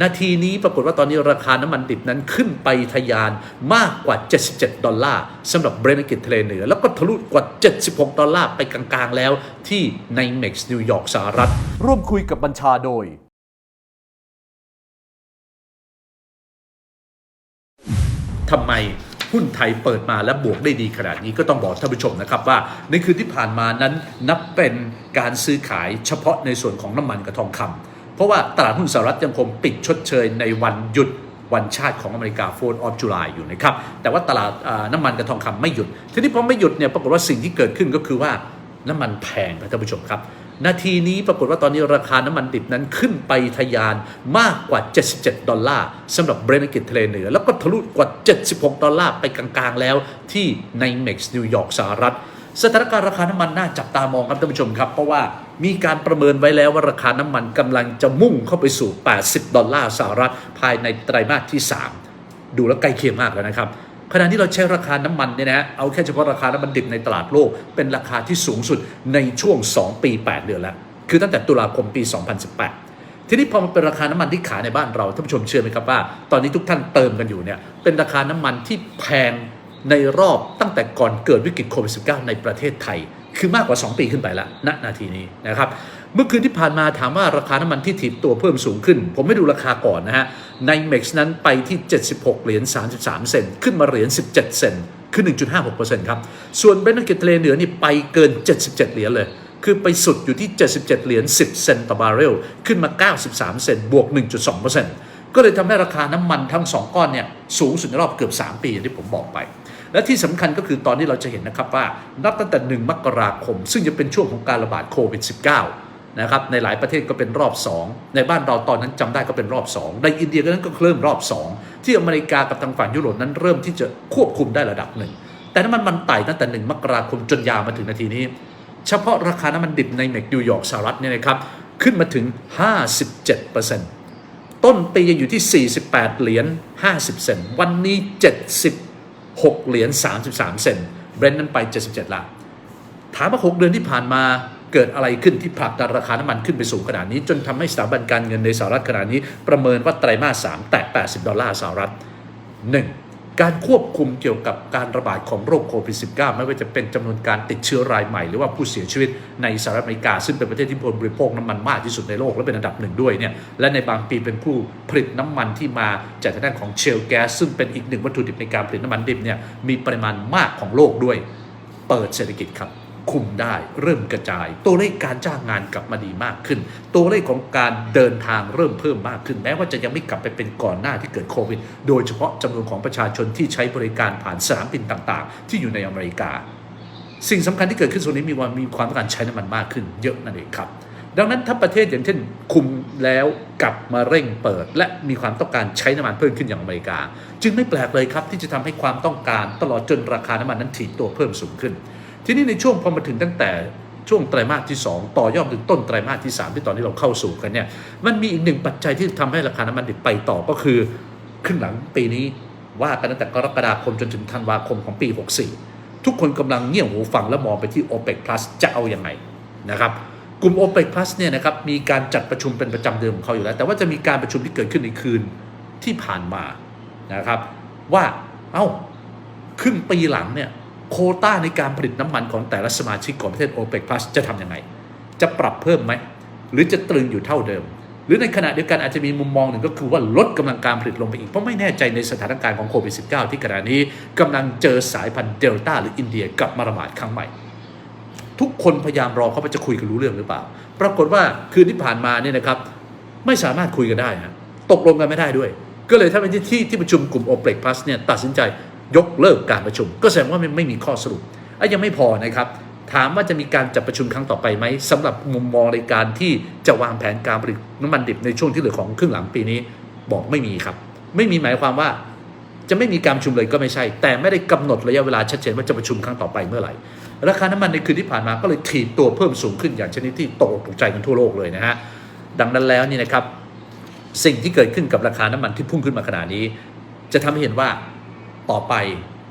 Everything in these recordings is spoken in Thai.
นาทีนี้ปรากฏว่าตอนนี้ราคาน้ำมันดิบนั้นขึ้นไปทะยานมากกว่า 77 ดอลลาร์สำหรับเบรนท์กิตทะเลเหนือ แล้วก็ทะลุกว่า 76 ดอลลาร์ไปกลางๆ แล้วที่ในเม็กซ์นิวยอร์กสหรัฐ ร่วมคุยกับบัญชาโดย ทำไมหุ้นไทยเปิดมาและบวกได้ดีขนาดนี้ก็ต้องบอกท่านผู้ชมนะครับว่า ในคืนที่ผ่านมานั้นนับเป็นการซื้อขายเฉพาะในส่วนของน้ำมันกับทองคำ ราะว่าตลาดหุ้นสหรัฐยังคงปิดชดเชยในวันหยุดวันชาติของอเมริกาโฟนออฟจุลายอยู่นะครับ แต่ว่าตลาดน้ำมันกับทองคำไม่หยุด ทีนี้พอไม่หยุดเนี่ยปรากฏว่าสิ่งที่เกิดขึ้นก็คือว่าน้ำมันแพงครับท่านผู้ชมครับ นาทีนี้ปรากฏว่าตอนนี้ราคาน้ำมันดิบนั้นขึ้นไปทะยานมากกว่า 77 ดอลลาร์สำหรับเบรนท์กิตทะเลเหนือ แล้วก็ทะลุกว่า 76 ดอลลาร์ไปกลางๆ แล้วที่ในเม็กซ์นิวยอร์กสหรัฐ สถานการณ์ราคาน้ำมันน่าจับตามองครับท่านผู้ชมครับเพราะว่า มีการประเมินไว้แล้วว่าราคาน้ำมันกำลังจะมุ่งเข้าไปสู่ 80 ดอลลาร์สหรัฐภายในไตรมาสที่ 3 ดูแล้วใกล้เคียงมากแล้วนะครับขณะที่เราใช้ราคาน้ำมันเนี่ยนะเอาแค่เฉพาะราคาน้ำมันดิบในตลาดโลก เป็นราคาที่สูงสุดในช่วง 2 ปี 8 เดือนแล้ว คือตั้งแต่ตุลาคมปี 2018 ทีนี้พอมันเป็นราคาน้ำมันที่ขายในบ้านเราท่านผู้ชมเชื่อไหมครับว่า ตอนนี้ทุกท่านเติมกันอยู่เนี่ยเป็นราคาน้ำมันที่แพงในรอบตั้งแต่ก่อนเกิดวิกฤตโควิด -19 ในประเทศไทย คือมากกว่า 2 ปีขึ้นไปแล้วณนาทีนี้นะครับเมื่อคืนที่ผ่านมาถามว่าราคาน้ำมันที่ถีบตัวเพิ่มสูงขึ้น ผมไม่ดูราคาก่อนนะฮะในเม็กซ์นั้นไปที่ 76 เหรียญ 33 เซนขึ้นมาเหรียญ 17 เซนต์คือ1.56%ครับ ส่วนเบรนท์กิตทะเลเหนือนี่ไปเกิน 77 เหรียญเลย คือไปสุดอยู่ที่ 77 เหรียญ 10 เซนต์ต่อบาร์เรล ขึ้นมา 93 เซนต์บวก 1.2%ก็เลยทำให้ราคาน้ำมันทั้ง 2 ก้อนเนี่ยสูงสุดในรอบเกือบ 3 ปีอย่างที่ผมบอกไป และที่สำคัญก็คือตอนนี้เราจะเห็นนะครับว่านับตั้งแต่ 1 มกราคม ซึ่งจะเป็นช่วงของการระบาดโควิด -19 นะครับในหลายประเทศก็เป็นรอบ 2 ในบ้านเราตอนนั้นจำได้ก็เป็นรอบ 2 ในอินเดียก็นั้นก็เริ่มรอบ 2 ที่อเมริกากับทางฝั่งยุโรปนั้นเริ่มที่จะควบคุมได้ระดับหนึ่งแต่น้ำมันมันไต่ตั้งแต่ 1 มกราคมจนยาวมาถึงนาทีนี้ เฉพาะราคาน้ำมันดิบในเมกนิวยอร์กสหรัฐเนี่ยนะครับขึ้นมาถึง 57%ต้นปียังอยู่ที่ 48 เหรียญ 50 เซนต์ วันนี้ 70 6 เหรียญ 33 เซนต์เบรนท์นั้นไป 77ละถามว่า 6 เดือนที่ผ่านมาเกิดอะไรขึ้นที่ผลักดันราคาน้ำมันขึ้นไปสูงขนาดนี้ จนทำให้สถาบันการเงินในสหรัฐขณะนี้ ประเมินว่าไตรมาส3แตะ80 ดอลลาร์สหรัฐ 1. การควบคุมเกี่ยวกับการระบาดของโรคโควิด -19 ไม่ว่าจะเป็นจำนวนการติดเชื้อรายใหม่ หรือว่าผู้เสียชีวิตในสหรัฐอเมริกา ซึ่งเป็นประเทศที่บริโภคน้ำมันมากที่สุดในโลกและเป็นอันดับหนึ่งด้วยเนี่ยและในบางปีเป็นผู้ผลิตน้ำมันที่มาจากทางด้านของเชลแก๊สซึ่งเป็นอีกหนึ่งวัตถุดิบในการผลิตน้ำมันดิบเนี่ยมีปริมาณมากของโลกด้วย เปิดเศรษฐกิจครับ คุมได้เริ่มกระจาย ตัวเลขการจ้างงานกลับมาดีมากขึ้น ตัวเลขของการเดินทางเริ่มเพิ่มมากขึ้น แม้ว่าจะยังไม่กลับไปเป็นก่อนหน้าที่เกิดโควิด โดยเฉพาะจำนวนของประชาชนที่ใช้บริการผ่านสนามบินต่างๆ ที่อยู่ในอเมริกา สิ่งสำคัญที่เกิดขึ้นส่วนนี้มีความมีความต้องการใช้น้ำมันมากขึ้นเยอะนั่นเองครับดังนั้นถ้าประเทศอย่างเช่นคุมแล้วกลับมาเร่งเปิด และมีความต้องการใช้น้ำมันเพิ่มขึ้นอย่างอเมริกา จึงไม่แปลกเลยครับที่จะทำให้ความต้องการตลอดจนราคาน้ำมันนั้นถีบตัวเพิ่มสูงขึ้น ทีนี้ในช่วงพอมาถึงตั้งแต่ช่วงไตรมาสที่ 2 ต่อยอดถึงต้นไตรมาสที่ 3 ที่ตอนนี้เราเข้าสู่กันเนี่ยมันมีอีกหนึ่งปัจจัยที่ทำให้ราคาน้ำมันดิบไปต่อก็คือขึ้นหลังปีนี้ว่ากันตั้งแต่กรกฎาคมจนถึงธันวาคมของปี 64 ทุกคนกำลังเงี่ยหูฟังและมองไปที่ OPEC Plus จะเอาอยัางไงนะครับกลุ่ม OPEC Plus เนี่ยนะครับมีการจัดประชุมเป็นประจำเดือนของเขาอยู่แล้ว แต่ว่าจะมีการประชุมที่เกิดขึ้นในคืนที่ผ่านมานะครับว่าเอ้าครึ่งปีหลังเนี่ย โคต้าในการผลิตน้ำมันของแต่ละสมาชิกของประเทศ OPEC Plus จะทำยังไง จะปรับเพิ่มไหม หรือจะตรึงอยู่เท่าเดิม หรือในขณะเดียวกันอาจจะมีมุมมองหนึ่งก็คือว่าลดกำลังการผลิตลงไปอีก เพราะไม่แน่ใจในสถานการณ์ของโควิด -19 ที่ขณะนี้กำลังเจอสายพันธุ์เดลต้าหรืออินเดียกลับมาระบาดครั้งใหม่ ทุกคนพยายามรอเขาว่าจะคุยกันรู้เรื่องหรือเปล่า ปรากฏว่าคืนที่ผ่านมาเนี่ยนะครับไม่สามารถคุยกันได้ฮะตกลงกันไม่ได้ด้วย ก็เลยถ้านที่ที่ประชุมกลุ่ม OPEC Plus เนี่ยตัดสินใจ ยกเลิกการประชุม ก็แสดงว่ามันไม่มีข้อสรุปอะยังไม่พอนะครับ ถามว่าจะมีการจัดประชุมครั้งต่อไปไหมสำหรับมุมมองในการที่จะวางแผนการผลิตน้ำมันดิบในช่วงที่เหลือของครึ่งหลังปีนี้ บอกไม่มีครับ ไม่มีหมายความว่าจะไม่มีการประชุมเลยก็ไม่ใช่ แต่ไม่ได้กำหนดระยะเวลาชัดเจนว่าจะประชุมครั้งต่อไปเมื่อไหร่ ราคาน้ำมันในคืนที่ผ่านมาก็เลยถีบตัวเพิ่มสูงขึ้นอย่างชนิดที่ตกตกใจกันทั่วโลกเลยนะฮะดังนั้นแล้วนี่นะครับสิ่งที่เกิดขึ้นกับราคาน้ำมันที่พุ่งขึ้นมาขนาดนี้ จะทำให้เห็นว่า ต่อไป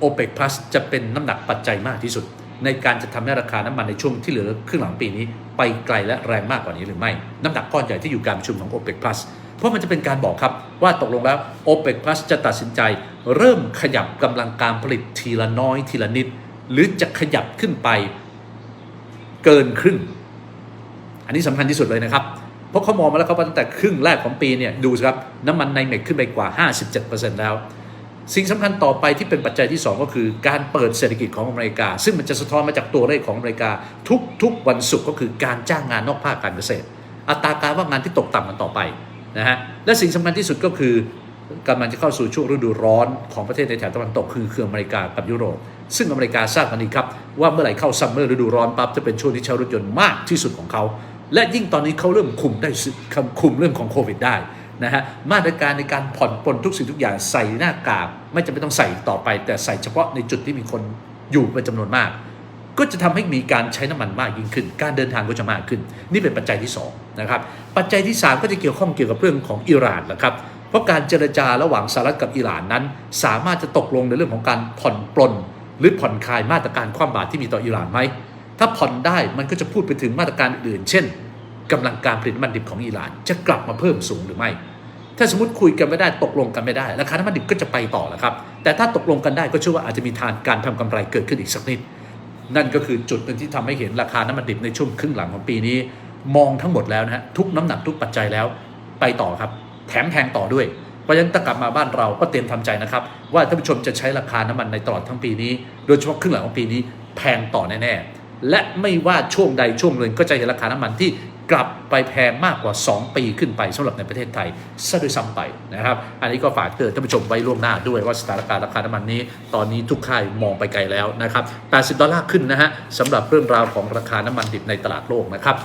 OPEC Plus จะเป็นน้ำหนักปัจจัยมากที่สุด ในการจะทำให้ราคาน้ำมันในช่วงที่เหลือครึ่งหลังปีนี้ ไปไกลและแรงมากกว่านี้หรือไม่ น้ำหนักก้อนใหญ่ที่อยู่การประชุมของ OPEC Plus เพราะมันจะเป็นการบอกครับว่าตกลงแล้ว OPEC Plus จะตัดสินใจ เริ่มขยับกำลังการผลิตทีละน้อยทีละนิด หรือจะขยับขึ้นไปเกินครึ่ง อันนี้สำคัญที่สุดเลยนะครับเพราะเขามองมาแล้วครับว่าตั้งแต่ครึ่งแรกของปีเนี่ยดูสิครับน้ำมันในเมกขึ้นไปกว่า 57%แล้ว สิ่งสำคัญต่อไปที่เป็นปัจจัยที่ 2 ก็คือการเปิดเศรษฐกิจของอเมริกา ซึ่งมันจะสะท้อนมาจากตัวเลขของอเมริกา ทุกๆวันศุกร์ก็คือการจ้างงานนอกภาคการเกษตร อัตราการว่างงานที่ตกต่ำกันต่อไปนะฮะและสิ่งสำคัญที่สุดก็คือกำลังจะเข้าสู่ช่วงฤดูร้อนของประเทศในแถบตะวันตกคือคืออเมริกากับยุโรป ซึ่งอเมริกาทราบกันดีครับว่าเมื่อไหร่เข้าซัมเมอร์ฤดูร้อนปั๊บจะเป็นช่วงที่ใช้รถยนต์มากที่สุดของเขาและยิ่งตอนนี้เขาเริ่มคุมได้คุมเรื่องของโควิดได้ นะฮะมาตรการในการผ่อนปลนทุกสิ่งทุกอย่างใส่หน้ากากไม่จำเป็นต้องใส่ต่อไป แต่ใส่เฉพาะในจุดที่มีคนอยู่เป็นจำนวนมาก ก็จะทำให้มีการใช้น้ำมันมากยิ่งขึ้น การเดินทางก็จะมากขึ้น นี่เป็นปัจจัยที่2นะครับปัจจัยที่ 3 ก็จะเกี่ยวข้องเกี่ยวกับเรื่องของอิหร่านนะครับเพราะการเจรจาระหว่างสหรัฐกับอิหร่านนั้น สามารถจะตกลงในเรื่องของการผ่อนปลนหรือผ่อนคลายมาตรการความบาตรที่มีต่ออิหร่านไหมถ้าผ่อนได้มันก็จะพูดไปถึงมาตรการอื่น เช่นกำลังการผลิตน้ำมันดิบของอิหร่านจะกลับมาเพิ่มสูงหรือไม่ ถ้าสมมติคุยกันไม่ได้ตกลงกันไม่ได้ราคาน้ำมันดิบก็จะไปต่อแล้วครับ แต่ถ้าตกลงกันได้ก็เชื่อว่าอาจจะมีทางการทำกำไรเกิดขึ้นอีกสักนิด นั่นก็คือจุดหนึ่งที่ทำให้เห็นราคาน้ำมันดิบในช่วงครึ่งหลังของปีนี้ มองทั้งหมดแล้วนะฮะทุกน้ำหนักทุกปัจจัยแล้วไปต่อครับ แถมแพงต่อด้วยเพราะฉะนั้นถ้ากลับมาบ้านเราก็เตรียมทำใจนะครับว่าท่านผู้ชมจะใช้ราคาน้ำมันในตลอดทั้งปีนี้ โดยเฉพาะครึ่งหลังของปีนี้แพงต่อแน่ๆและไม่ว่าช่วงใดช่วงหนึ่งก็จะเห็นราคาน้ำมันที่ กลับไปแพงมากกว่า 2 ปีขึ้นไปสำหรับในประเทศไทยซะด้วยซ้ำไปนะครับ อันนี้ก็ฝากเตือนท่านผู้ชมไว้ล่วงหน้าด้วยว่าสถานการณ์ราคาน้ำมันนี้ ตอนนี้ทุกค่ายมองไปไกลแล้วนะครับ80ดอลลาร์ขึ้นนะฮะสำหรับเรื่องราวของราคาน้ำมันดิบในตลาดโลกนะครับ